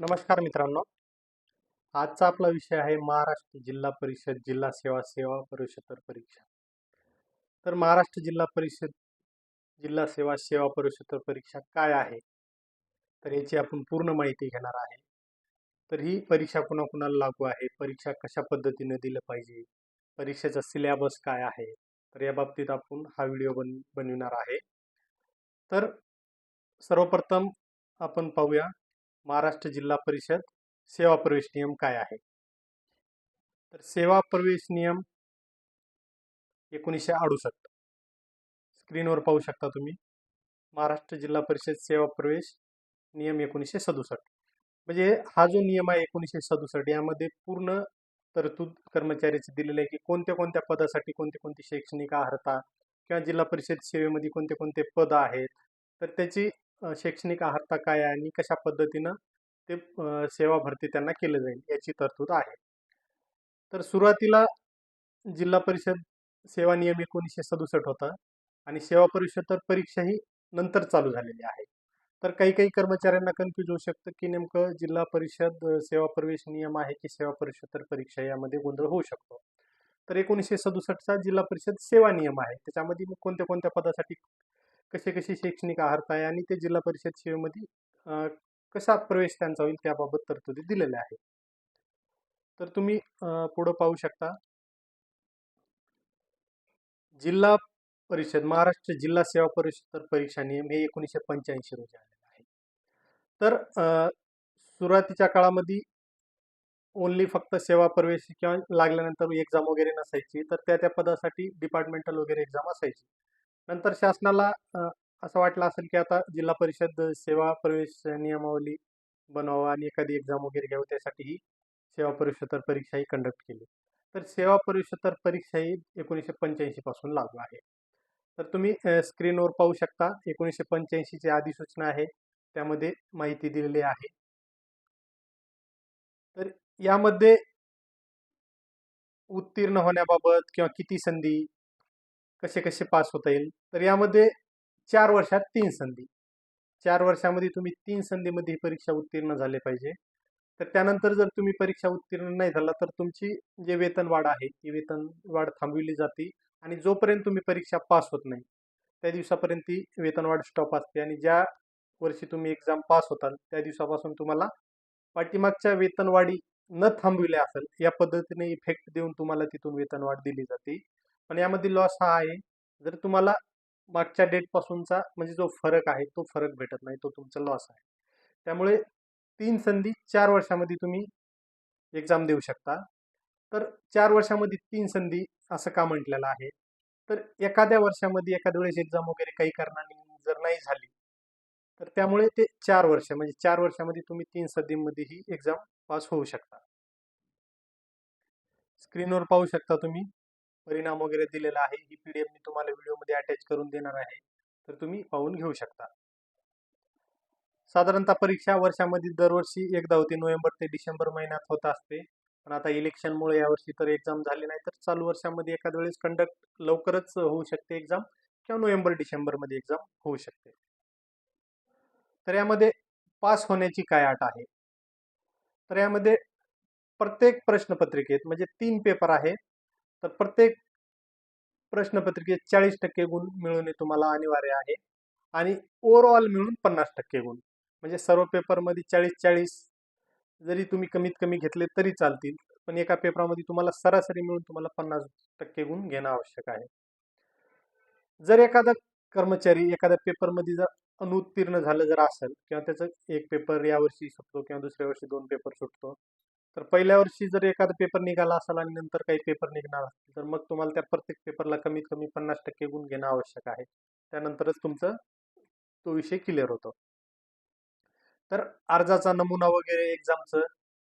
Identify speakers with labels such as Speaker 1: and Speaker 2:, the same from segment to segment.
Speaker 1: नमस्कार मित्रांनो. आजचा आपला विषय आहे महाराष्ट्र जिल्हा परिषद जिल्हा सेवा सेवा परिषद परीक्षा. तर महाराष्ट्र जिल्हा परिषद जिल्हा सेवा सेवा परिषद परीक्षा काय आहे? तर याची आपण पूर्ण माहिती घेणार आहे. तर ही परीक्षा कुणाकुणाला लागू आहे? परीक्षा कशा पद्धतीने दिलं पाहिजे? परीक्षेचा सिलेबस काय आहे? तर या बाबतीत आपण हा व्हिडिओ बन बनविणार आहे. तर सर्वप्रथम आपण पाहूया महाराष्ट्र जिल्हा परिषद सेवा प्रवेश नियम काय आहे? तर सेवा प्रवेश नियम एकोणीसशे अडुसष्ट. स्क्रीनवर पाहू शकता तुम्ही. महाराष्ट्र जिल्हा परिषद सेवा प्रवेश नियम एकोणीसशे सदुसष्ट. म्हणजे हा जो नियम आहे एकोणीसशे सदुसष्ट यामध्ये पूर्ण तरतूद कर्मचाऱ्याची दिलेली आहे की कोणत्या कोणत्या पदासाठी कोणते कोणती शैक्षणिक अर्हता किंवा जिल्हा परिषद सेवेमध्ये कोणते कोणते पद आहेत? तर त्याची शैक्षणिक अर्हता काय आहे आणि कशा पद्धतीनं ते सेवा भरती त्यांना केलं जाईल याची तरतूद आहे. तर सुरुवातीला जिल्हा परिषद सेवा नियम एकोणीसशे सदुसष्ट होता आणि सेवा परिषद परीक्षा ही नंतर चालू झालेली आहे. तर काही काही कर्मचाऱ्यांना कन्फ्यूज होऊ शकतं की नेमकं जिल्हा परिषद सेवा प्रवेश नियम आहे की सेवा परिषद परीक्षा यामध्ये गोंधळ होऊ शकतो. तर एकोणीसशे सदुसष्टचा जिल्हा परिषद सेवा नियम आहे. त्याच्यामध्ये मग कोणत्या कोणत्या पदासाठी कसे कसे शैक्षणिक अर्हता आहे आणि ते जिल्हा परिषद सेवेमध्ये कसा प्रवेश त्यांचा होईल त्याबाबत तरतुदी दिलेल्या आहेत. तर तुम्ही पुढं पाहू शकता. जिल्हा परिषद महाराष्ट्र जिल्हा सेवा परिषद परीक्षा नियम हे एकोणीसशे पंच्याऐंशी रोजी आलेलं आहे. तर सुरुवातीच्या काळामध्ये ओनली फक्त सेवा प्रवेश किंवा लागल्यानंतर एक्झाम वगैरे नसायची तर त्या त्या पदासाठी डिपार्टमेंटल वगैरे एक्झाम असायची. नंतर शासनाला असं वाटलं असेल की आता जिल्हा परिषद सेवा प्रवेश नियमावली बनवावं आणि एखादी एक्झाम वगैरे घ्यावं त्यासाठी ही सेवा परीक्षोत्तर परीक्षा ही कंडक्ट केली. तर सेवा परीक्षोत्तर परीक्षा ही एकोणीसशे पंच्याऐंशी पासून लागू आहे. तर तुम्ही स्क्रीनवर पाहू शकता एकोणीसशे पंच्याऐंशीची अधिसूचना आहे त्यामध्ये माहिती दिलेली आहे. तर यामध्ये उत्तीर्ण होण्याबाबत किंवा किती संधी कसे कसे पास होता येईल? तर यामध्ये चार वर्षात तीन संधी. चार वर्षामध्ये तुम्ही तीन संधीमध्ये ही परीक्षा उत्तीर्ण झाले पाहिजे. तर त्यानंतर जर तुम्ही परीक्षा उत्तीर्ण नाही झाला तर तुमची जे वेतन वाढ आहे ती वेतन वाढ थांबविली जाते आणि जोपर्यंत तुम्ही परीक्षा पास होत नाही त्या दिवसापर्यंत ती वेतनवाढ स्टॉप असते आणि ज्या वर्षी तुम्ही एक्झाम पास होताल त्या दिवसापासून तुम्हाला पाठीमागच्या वेतनवाढी न थांबविल्या असेल या पद्धतीने इफेक्ट देऊन तुम्हाला तिथून वेतनवाढ दिली जाते. पण यामध्ये लॉस हा आहे. जर तुम्हाला मागच्या डेटपासूनचा म्हणजे जो फरक आहे तो फरक भेटत नाही तो तुमचा लॉस आहे. त्यामुळे तीन संधी चार वर्षामध्ये तुम्ही एक्झाम देऊ शकता. तर चार वर्षामध्ये तीन संधी असं का म्हटलेलं आहे? तर एखाद्या वर्षामध्ये एखाद्या वेळेस एक्झाम वगैरे काही कारणाने जर नाही झाली तर त्यामुळे ते चार वर्ष म्हणजे चार वर्षामध्ये तुम्ही तीन संधीमध्ये ही एक्झाम पास होऊ शकता. स्क्रीनवर पाहू शकता तुम्ही. परिणाम वगैरे दिलेला आहे ही पी डी एफ मी तुम्हाला व्हिडिओमध्ये अटॅच करून देणार आहे. तर तुम्ही पाहून घेऊ शकता. साधारणतः परीक्षा वर्षामध्ये दरवर्षी एकदा होती. नोव्हेंबर ते डिसेंबर महिन्यात होत असते. पण आता इलेक्शनमुळे यावर्षी तर एक्झाम झाली नाही तर चालू वर्षामध्ये एखाद वेळेस कंडक्ट लवकरच होऊ शकते एक्झाम किंवा नोव्हेंबर डिसेंबरमध्ये एक्झाम होऊ शकते. तर यामध्ये पास होण्याची काय अट आहे? तर यामध्ये प्रत्येक प्रश्नपत्रिकेत म्हणजे तीन पेपर आहे. तर प्रत्येक प्रश्नपत्रिकेत चाळीस टक्के गुण मिळवणे तुम्हाला अनिवार्य आहे. आणि ओव्हरऑल मिळून पन्नास टक्के गुण. म्हणजे सर्व पेपरमध्ये चाळीस चाळीस जरी तुम्ही कमीत कमी घेतले तरी चालतील. पण एका पेपरामध्ये तुम्हाला सरासरी मिळून तुम्हाला पन्नास टक्के गुण घेणं आवश्यक आहे. जर एखादा कर्मचारी एखाद्या पेपरमध्ये जर अनुत्तीर्ण झालं जर असेल किंवा त्याचं एक पेपर यावर्षी सुटतो किंवा दुसऱ्या वर्षी दोन पेपर सुटतो तर पहिल्या वर्षी जर एखादा पेपर निघाला असेल आणि नंतर काही पेपर निघणार असतील तर मग तुम्हाला त्या प्रत्येक पेपरला कमीत कमी पन्नास टक्के गुण घेणं आवश्यक आहे. त्यानंतरच तुमचं तो विषय क्लिअर होतो. तर अर्जाचा नमुना वगैरे एक्झामचं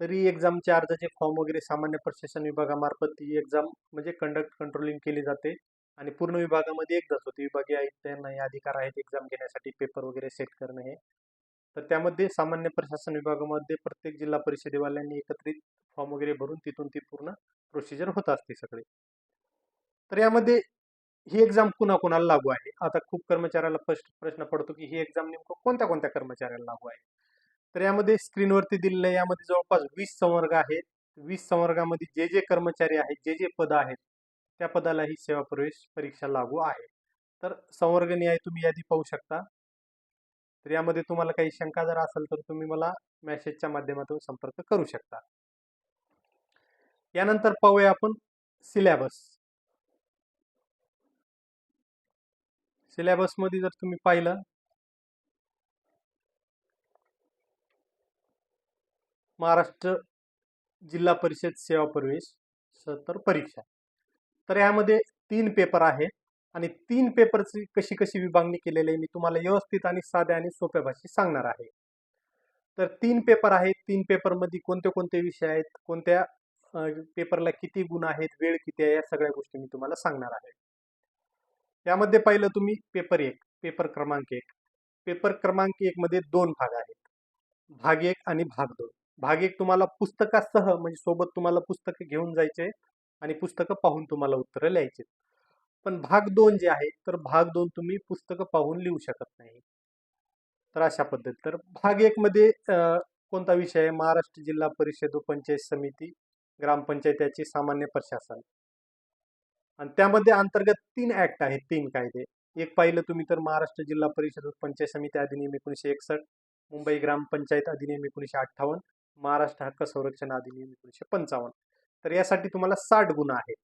Speaker 1: तरी एक्झामच्या अर्जाचे फॉर्म वगैरे सामान्य प्रशासन विभागामार्फत ती एक्झाम म्हणजे कंडक्ट कंट्रोलिंग केली जाते. आणि पूर्ण विभागामध्ये एकदाच होते. विभागीय आयुक्तांना हे अधिकार आहेत एक्झाम घेण्यासाठी पेपर वगैरे सेट करणं हे. तर त्यामध्ये सामान्य प्रशासन विभागामध्ये प्रत्येक जिल्हा परिषदेवाल्यांनी एकत्रित फॉर्म वगैरे भरून तिथून ती पूर्ण प्रोसिजर होत असते सगळे. तर यामध्ये ही एक्झाम कुणाकुणाला लागू आहे? आता खूप कर्मचाऱ्याला प्रश्न प्रश्न पडतो की ही एक्झाम नेमकं कोणत्या कोणत्या कर्मचाऱ्याला लागू आहे? तर यामध्ये स्क्रीनवरती दिलेलं यामध्ये जवळपास वीस संवर्ग आहेत. वीस संवर्गामध्ये जे जे कर्मचारी आहेत जे जे पद आहेत त्या पदाला ही सेवा प्रवेश परीक्षा लागू आहे. तर संवर्ग न्याय तुम्ही यादी पाहू शकता. तर यामध्ये तुम्हाला काही शंका जर असेल तर तुम्ही मला मेसेजच्या माध्यमातून संपर्क करू शकता. यानंतर पाहूया आपण सिलेबस सिलेबसमध्ये जर तुम्ही पाहिलं महाराष्ट्र जिल्हा परिषद सेवा प्रवेश सत्तर परीक्षा. तर यामध्ये तीन पेपर आहेत आणि तीन पेपरची कशी कशी विभागणी केलेली आहे मी तुम्हाला व्यवस्थित आणि साध्या आणि सोप्या भाषेत सांगणार आहे. तर तीन पेपर आहेत. तीन पेपरमध्ये कोणते कोणते विषय आहेत कोणत्या पेपरला किती गुण आहेत वेळ किती आहे या सगळ्या गोष्टी मी तुम्हाला सांगणार आहे. यामध्ये पाहिलं तुम्ही पेपर एक पेपर क्रमांक एक. पेपर क्रमांक एक मध्ये दोन भाग आहेत. भाग एक आणि भाग दोन. भाग एक तुम्हाला पुस्तकासह म्हणजे सोबत तुम्हाला पुस्तकं घेऊन जायचे आणि पुस्तकं पाहून तुम्हाला उत्तरं लिहायचे. पण भाग दोन जे आहे तर भाग दोन तुम्ही पुस्तकं पाहून लिहू शकत नाही. तर अशा पद्धती. तर भाग एक मध्ये कोणता विषय आहे? महाराष्ट्र जिल्हा परिषद व पंचायत समिती ग्रामपंचायतीचे सामान्य प्रशासन. आणि त्यामध्ये अंतर्गत तीन ऍक्ट आहेत तीन कायदे. एक पाहिलं तुम्ही तर महाराष्ट्र जिल्हा परिषद पंचायत समिती अधिनियम एकोणीशे एकसष्ट मुंबई ग्रामपंचायत अधिनियम एकोणीशे अठ्ठावन्न महाराष्ट्र हक्क संरक्षण अधिनियम एकोणीशे पंचावन्न. तर यासाठी तुम्हाला साठ गुण आहेत.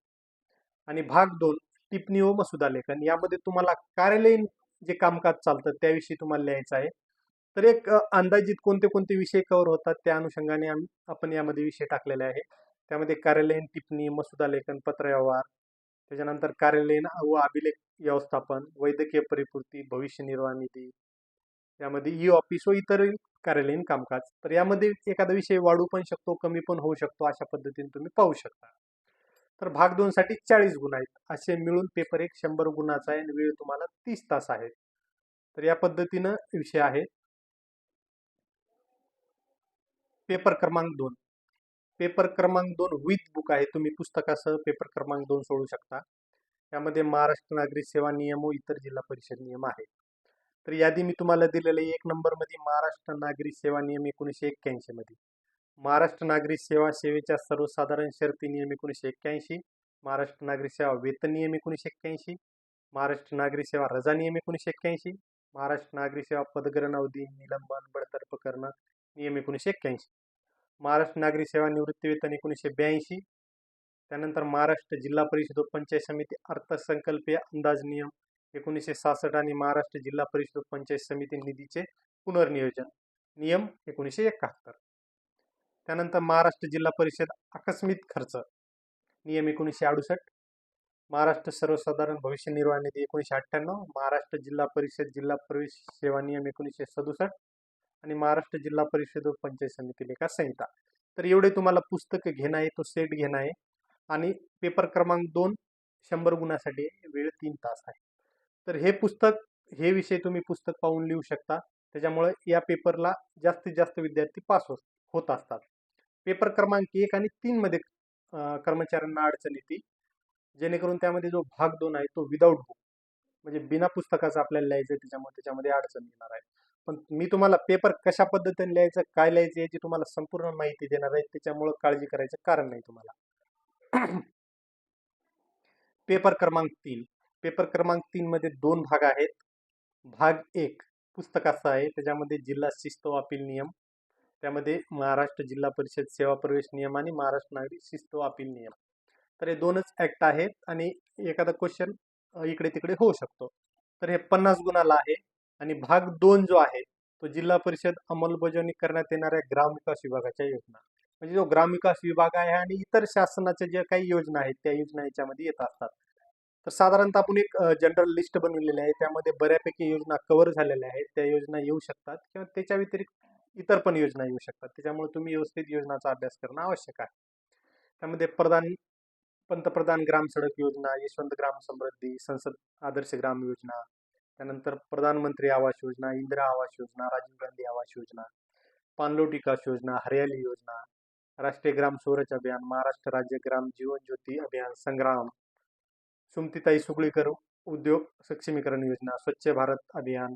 Speaker 1: आणि भाग दोन टिप्पणी व मसुदा लेखन. यामध्ये तुम्हाला कार्यालयीन जे कामकाज चालतं त्याविषयी तुम्हाला लिहायचं आहे. तर एक अंदाजित कोणते कोणते विषय कव्हर होतात त्या अनुषंगाने आपण यामध्ये विषय टाकलेले आहे. त्यामध्ये कार्यालयीन टिप्पणी मसुदा लेखन पत्रव्यवहार त्याच्यानंतर कार्यालयीन व अभिलेख व्यवस्थापन वैद्यकीय परिपूर्ती भविष्य निर्वाह निधी यामध्ये ई ऑफिस व इतर कार्यालयीन कामकाज. तर यामध्ये एखादा विषय वाढू पण शकतो कमी पण होऊ शकतो अशा पद्धतीने तुम्ही पाहू शकता. तर भाग दोन साठी चाळीस गुण आहेत. असे मिळून पेपर एक शंभर गुणाचा आहे आणि वेळ तुम्हाला तीस तास आहे. तर या पद्धतीनं विषय आहे. पेपर क्रमांक दोन. पेपर क्रमांक दोन विथ बुक आहे. तुम्ही पुस्तकासह पेपर क्रमांक दोन सोडू शकता. यामध्ये महाराष्ट्र नागरिक सेवा नियम व इतर जिल्हा परिषद नियम आहेत. तर यादी मी तुम्हाला दिलेलं आहे. एक नंबरमध्ये महाराष्ट्र नागरिक सेवा नियम एकोणीसशे एक्क्याऐंशी मध्ये महाराष्ट्र नागरी सेवा सेवेच्या सर्वसाधारण शर्ती नियम एकोणीसशे एक्क्याऐंशी महाराष्ट्र नागरिक सेवा वेतन नियम एकोणीसशे एक्क्याऐंशी महाराष्ट्र नागरिक सेवा रजा नियम एकोणीसशे एक्क्याऐंशी महाराष्ट्र नागरी सेवा पदग्रहण अवधी निलंबन बडतर्फ करणं नियम एकोणीसशे एक्क्याऐंशी. महाराष्ट्र नागरी सेवा निवृत्ती वेतन एकोणीसशे ब्याऐंशी त्यानंतर महाराष्ट्र जिल्हा परिषद व पंचायत समिती अर्थसंकल्पीय अंदाज नियम एकोणीसशे सहासष्ट आणि महाराष्ट्र जिल्हा परिषद पंचायत समिती निधीचे पुनर्नियोजन नियम एकोणीसशे एकाहत्तर. त्यानंतर महाराष्ट्र जिल्हा परिषद आकस्मिक खर्च नियम एकोणीसशे अडुसष्ट महाराष्ट्र सर्वसाधारण भविष्य निर्वाह निधी एकोणीसशे अठ्ठ्याण्णव महाराष्ट्र जिल्हा परिषद जिल्हा प्रवेश सेवा नियम एकोणीसशे सदुसष्ट आणि महाराष्ट्र जिल्हा परिषद व पंचायत समिती लेखा संहिता. तर एवढे तुम्हाला पुस्तकं घेणं आहे तो सेट घेणं आहे आणि पेपर क्रमांक दोन शंभर गुणासाठी वेळ तीन तास आहे. तर हे पुस्तक हे विषय तुम्ही पुस्तक पाहून लिहू शकता. त्याच्यामुळे या पेपरला जास्तीत जास्त विद्यार्थी पास होत होत असतात. पेपर क्रमांक एक आणि तीन मध्ये कर्मचाऱ्यांना अडचण येते. जेणेकरून त्यामध्ये जो भाग दोन आहे तो विदाऊट बुक म्हणजे बिना पुस्तकाचं आपल्याला लिहायचं आहे त्याच्यामुळे त्याच्यामध्ये अडचण येणार आहे. पण मी तुम्हाला पेपर कशा पद्धतीने लिहायचं काय लिहायचं याची तुम्हाला संपूर्ण माहिती देणार आहे. त्याच्यामुळं काळजी करायचं कारण नाही तुम्हाला. पेपर क्रमांक तीन. पेपर क्रमांक तीन मध्ये दोन भाग आहेत. भाग एक पुस्तकाचा आहे. त्याच्यामध्ये जिल्हा शिस्त व अपील नियम. त्यामध्ये महाराष्ट्र जिल्हा परिषद सेवा प्रवेश नियम आणि महाराष्ट्र नागरिक शिस्त अपील नियम. तर हे दोनच ऍक्ट आहेत आणि एखादा क्वेश्चन इकडे तिकडे होऊ शकतो. तर हे पन्नास गुणाला आहे आणि भाग दोन जो आहे तो जिल्हा परिषद अंमलबजावणी करण्यात येणाऱ्या ग्रामविकास विभागाच्या योजना. म्हणजे जो ग्रामविकास विभाग आहे आणि इतर शासनाच्या ज्या काही योजना आहेत त्या योजना याच्यामध्ये येत असतात. तर साधारणतः आपण एक जनरल लिस्ट बनवलेली आहे. त्यामध्ये बऱ्यापैकी योजना कव्हर झालेल्या आहेत. त्या योजना येऊ शकतात किंवा त्याच्या व्यतिरिक्त इतर पण योजना येऊ शकतात. त्याच्यामुळे तुम्ही व्यवस्थित योजनाचा अभ्यास करणं आवश्यक आहे. त्यामध्ये प्रधान पंतप्रधान ग्राम सडक योजना यशवंत ग्राम समृद्धी संसद आदर्श ग्राम योजना त्यानंतर प्रधानमंत्री आवास योजना इंदिरा आवास योजना राजीव गांधी आवास योजना पाणलोट विकास योजना हरियाली योजना राष्ट्रीय ग्राम स्वराज अभियान महाराष्ट्र राज्य ग्राम जीवन ज्योती अभियान संग्राम सुमतीताई सुगळीकर उद्योग सक्षमीकरण योजना स्वच्छ भारत अभियान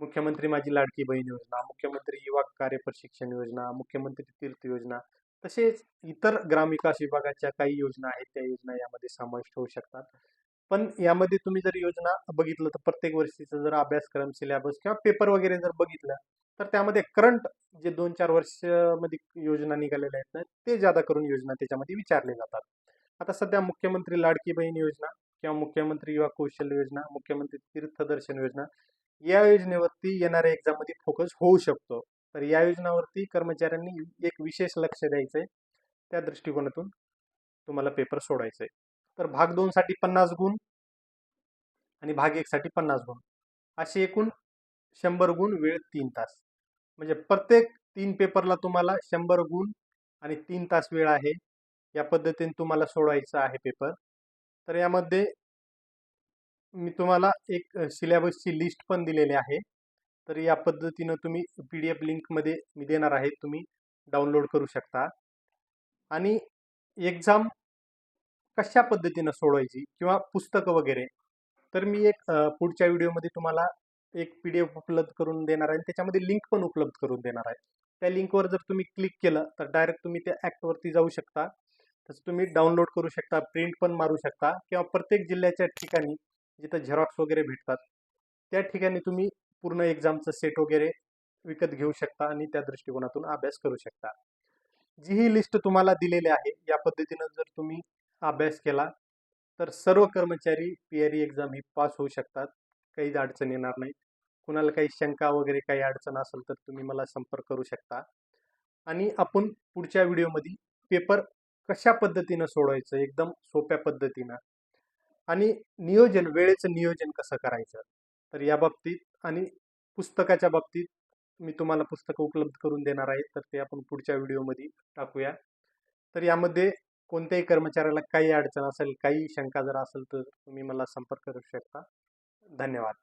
Speaker 1: मुख्यमंत्री माझी लाडकी बहीण योजना मुख्यमंत्री युवा कार्य प्रशिक्षण योजना मुख्यमंत्री तीर्थ योजना तसेच इतर ग्रामविकास विभागाच्या काही योजना आहेत त्या योजना यामध्ये समाविष्ट होऊ शकतात. पण यामध्ये तुम्ही जर योजना बघितलं तर प्रत्येक वर्षीचा जर अभ्यासक्रम सिलेबस किंवा पेपर वगैरे जर बघितलं तर त्यामध्ये करंट जे दोन चार वर्षामध्ये योजना निघालेल्या आहेत ना ते जादा करून योजना त्याच्यामध्ये विचारले जातात. आता सध्या मुख्यमंत्री लाडकी बहीण योजना किंवा मुख्यमंत्री युवा कौशल्य योजना मुख्यमंत्री तीर्थदर्शन योजना या योजनेवरती येणाऱ्या एक्झाममध्ये फोकस होऊ शकतो. तर या योजनावरती कर्मचाऱ्यांनी एक विशेष लक्ष द्यायचं आहे त्या दृष्टिकोनातून तुम्हाला पेपर सोडायचा आहे तर भाग दोनसाठी पन्नास गुण आणि भाग एकसाठी पन्नास गुण. असे एकूण शंभर गुण वेळ तीन तास. म्हणजे प्रत्येक तीन पेपरला तुम्हाला शंभर गुण आणि तीन तास वेळ आहे. या पद्धतीने तुम्हाला सोडवायचा आहे पेपर. तर यामध्ये मी तुम्हाला एक सिलेबसची लिस्ट पण दिलेली आहे. तर या पद्धतीनं तुम्ही पी डी एफ लिंकमध्ये मी देणार आहे. तुम्ही डाउनलोड करू शकता. आणि एक्झाम कशा पद्धतीनं सोडवायची किंवा पुस्तकं वगैरे? तर मी एक पुढच्या व्हिडिओमध्ये तुम्हाला एक पी डी एफ उपलब्ध करून देणार आहे आणि त्याच्यामध्ये लिंक पण उपलब्ध करून देणार आहे. त्या लिंकवर जर तुम्ही क्लिक केलं तर डायरेक्ट तुम्ही त्या ॲक्टवरती जाऊ शकता. तसं तुम्ही डाउनलोड करू शकता प्रिंट पण मारू शकता किंवा प्रत्येक जिल्ह्याच्या ठिकाणी जिथं झेरॉक्स वगैरे भेटतात. त्या ठिकाणी तुम्ही पूर्ण एक्झामचं सेट वगैरे विकत घेऊ शकता आणि त्या दृष्टिकोनातून अभ्यास करू शकता. जी ही लिस्ट तुम्हाला दिलेली आहे या पद्धतीनं जर तुम्ही अभ्यास केला तर सर्व कर्मचारी पी आर ई एक्झाम ही पास होऊ शकतात. काहीच अडचण येणार नाही. कुणाला काही शंका वगैरे काही अडचण असेल तर तुम्ही मला संपर्क करू शकता. आणि आपण पुढच्या व्हिडिओमध्ये पेपर कशा पद्धतीनं सोडवायचं एकदम सोप्या पद्धतीनं. आणि नियोजन वेळेचं नियोजन कसं करायचं? तर या बाबतीत आणि पुस्तकाच्या बाबतीत मी तुम्हाला पुस्तकं उपलब्ध करून देणार आहे तर ते आपण पुढच्या व्हिडिओमध्ये टाकूया. तर यामध्ये कोणत्याही कर्मचाऱ्याला काही अडचण असेल काही शंका जर असेल तर तुम्ही मला संपर्क करू शकता. धन्यवाद.